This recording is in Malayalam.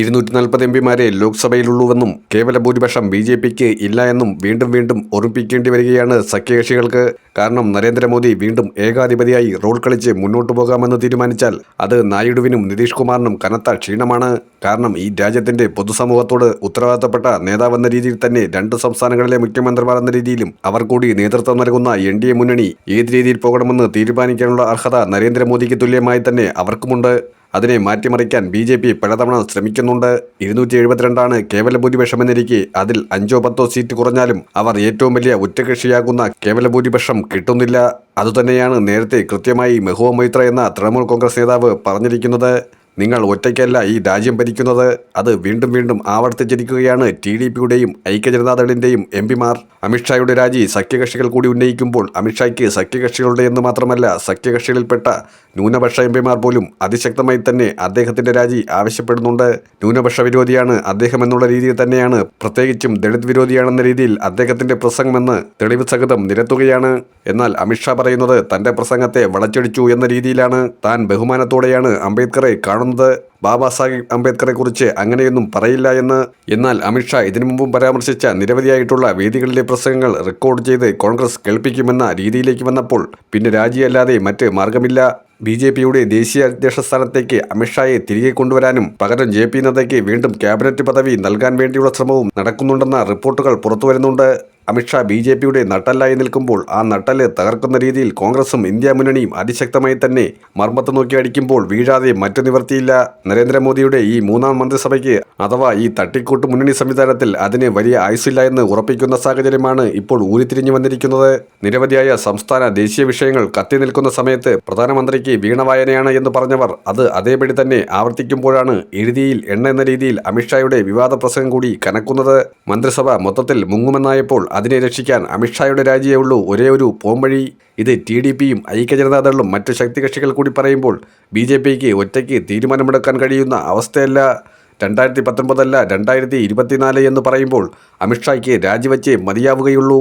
ഇരുന്നൂറ്റി നാൽപ്പത് എം പിമാരെ ലോക്സഭയിലുള്ളൂവെന്നും കേവല ഭൂരിപക്ഷം ബി ജെ പിക്ക് ഇല്ല എന്നും വീണ്ടും വീണ്ടും ഓർമ്മിപ്പിക്കേണ്ടി വരികയാണ് സഖ്യകക്ഷികൾക്ക്. കാരണം നരേന്ദ്രമോദി വീണ്ടും ഏകാധിപതിയായി റോൾ കളിച്ച് മുന്നോട്ടു പോകാമെന്ന് തീരുമാനിച്ചാൽ അത് നായിഡുവിനും നിതീഷ് കുമാറിനും കനത്ത ക്ഷീണമാണ്. കാരണം ഈ രാജ്യത്തിന്റെ പൊതുസമൂഹത്തോട് ഉത്തരവാദിത്തപ്പെട്ട നേതാവെന്ന രീതിയിൽ തന്നെ രണ്ട് സംസ്ഥാനങ്ങളിലെ മുഖ്യമന്ത്രിമാർ എന്ന രീതിയിലും അവർ കൂടി നേതൃത്വം നൽകുന്ന എൻ ഡി എ മുന്നണി ഏത് രീതിയിൽ പോകണമെന്ന് തീരുമാനിക്കാനുള്ള അർഹത നരേന്ദ്രമോദിക്ക് തുല്യമായി തന്നെ അവർക്കുമുണ്ട്. അതിനെ മാറ്റിമറിക്കാൻ ബി ജെ പി പലതവണ ശ്രമിക്കുന്നുണ്ട്. ഇരുന്നൂറ്റി എഴുപത്തിരണ്ടാണ് കേവല ഭൂരിപക്ഷമെന്നിരിക്കെ അതിൽ അഞ്ചോ പത്തോ സീറ്റ് കുറഞ്ഞാലും അവർ ഏറ്റവും വലിയ ഒറ്റകക്ഷിയാകുന്ന കേവല ഭൂരിപക്ഷം കിട്ടുന്നില്ല. അതുതന്നെയാണ് നേരത്തെ കൃത്യമായി മെഹുവ മൈത്ര എന്ന തൃണമൂൽ കോൺഗ്രസ് നേതാവ് പറഞ്ഞിരിക്കുന്നത്. നിങ്ങൾ ഒറ്റയ്ക്കല്ല ഈ രാജ്യം ഭരിക്കുന്നത്. അത് വീണ്ടും വീണ്ടും ആവർത്തിച്ചിരിക്കുകയാണ് ടി ഡി പിയുടെയും ഐക്യജനതാദളിന്റെയും എം പിമാർ. അമിത്ഷായുടെ രാജി സഖ്യകക്ഷികൾ കൂടി ഉന്നയിക്കുമ്പോൾ അമിത്ഷായ്ക്ക് സഖ്യകക്ഷികളുടെ എന്ന് മാത്രമല്ല സഖ്യകക്ഷികളിൽപ്പെട്ട ന്യൂനപക്ഷ എം പിമാർ പോലും അതിശക്തമായി തന്നെ അദ്ദേഹത്തിന്റെ രാജി ആവശ്യപ്പെടുന്നുണ്ട്. ന്യൂനപക്ഷ വിരോധിയാണ് അദ്ദേഹം എന്നുള്ള രീതിയിൽ തന്നെയാണ്. പ്രത്യേകിച്ചും ദളിത് വിരോധിയാണെന്ന രീതിയിൽ അദ്ദേഹത്തിന്റെ പ്രസംഗമെന്ന് തെളിവ് സഹിതം നിരത്തുകയാണ്. എന്നാൽ അമിത്ഷാ പറയുന്നത് തന്റെ പ്രസംഗത്തെ വളച്ചൊടിച്ചു എന്ന രീതിയിലാണ്. താൻ ബഹുമാനത്തോടെയാണ് അംബേദ്കറെ കാണുന്നത്. ബാബാ സാഹിബ് അംബേദ്കറെ കുറിച്ച് അങ്ങനെയൊന്നും പറയില്ല എന്ന്. എന്നാൽ അമിത്ഷാ ഇതിനു മുമ്പും പരാമർശിച്ച നിരവധിയായിട്ടുള്ള വേദികളിലെ പ്രസംഗങ്ങൾ റെക്കോർഡ് ചെയ്ത് കോൺഗ്രസ് കേൾപ്പിക്കുമെന്ന രീതിയിലേക്ക് വന്നപ്പോൾ പിന്നെ രാജിയല്ലാതെ മറ്റ് മാർഗമില്ല ബി ജെ പിയുടെ ദേശീയ അധ്യക്ഷ സ്ഥാനത്തേക്ക് അമിത്ഷായെ തിരികെ കൊണ്ടുവരാനും പകരം ജെ പി നദ്ദയ്ക്ക് വീണ്ടും ക്യാബിനറ്റ് പദവി നൽകാൻ വേണ്ടിയുള്ള ശ്രമവും നടക്കുന്നുണ്ടെന്ന റിപ്പോർട്ടുകൾ പുറത്തുവരുന്നുണ്ട്. അമിത്ഷാ ബി ജെ പിയുടെ നട്ടല്ലായി നിൽക്കുമ്പോൾ ആ നട്ടൽ തകർക്കുന്ന രീതിയിൽ കോൺഗ്രസും ഇന്ത്യ മുന്നണിയും അതിശക്തമായി തന്നെ മർമ്മത്ത് നോക്കി അടിക്കുമ്പോൾ വീഴാതെ മറ്റു നിവർത്തിയില്ല. നരേന്ദ്രമോദിയുടെ ഈ മൂന്നാം മന്ത്രിസഭയ്ക്ക് അഥവാ ഈ തട്ടിക്കൂട്ട് മുന്നണി സംവിധാനത്തിൽ അതിന് വലിയ ആയുസില്ല എന്ന് ഉറപ്പിക്കുന്ന സാഹചര്യമാണ് ഇപ്പോൾ ഊരിത്തിരിഞ്ഞു വന്നിരിക്കുന്നത്. നിരവധിയായ സംസ്ഥാന ദേശീയ വിഷയങ്ങൾ കത്തി നിൽക്കുന്ന സമയത്ത് പ്രധാനമന്ത്രിക്ക് വീണവായനയാണ് എന്ന് പറഞ്ഞവർ അത് അതേപടി തന്നെ ആവർത്തിക്കുമ്പോഴാണ് എഴുതിയിൽ എണ്ണ എന്ന രീതിയിൽ അമിത്ഷായുടെ വിവാദ പ്രസംഗം കൂടി കനക്കുന്നത്. മന്ത്രിസഭ മൊത്തത്തിൽ മുങ്ങുമെന്നായപ്പോൾ അതിനെ രക്ഷിക്കാൻ അമിത്ഷായുടെ രാജിയേ ഉള്ളൂ. ഒരേ ഒരു പോംവഴി. ഇത് ടി ഡി പിയും ഐക്യജനതാദളും മറ്റ് ശക്തികക്ഷികൾ കൂടി പറയുമ്പോൾ ബി ജെ പിക്ക് ഒറ്റയ്ക്ക് തീരുമാനമെടുക്കാൻ കഴിയുന്ന അവസ്ഥയല്ല. രണ്ടായിരത്തി പത്തൊൻപതല്ല രണ്ടായിരത്തി ഇരുപത്തിനാല് എന്ന് പറയുമ്പോൾ അമിത്ഷായ്ക്ക് രാജിവെച്ചേ മതിയാവുകയുള്ളൂ.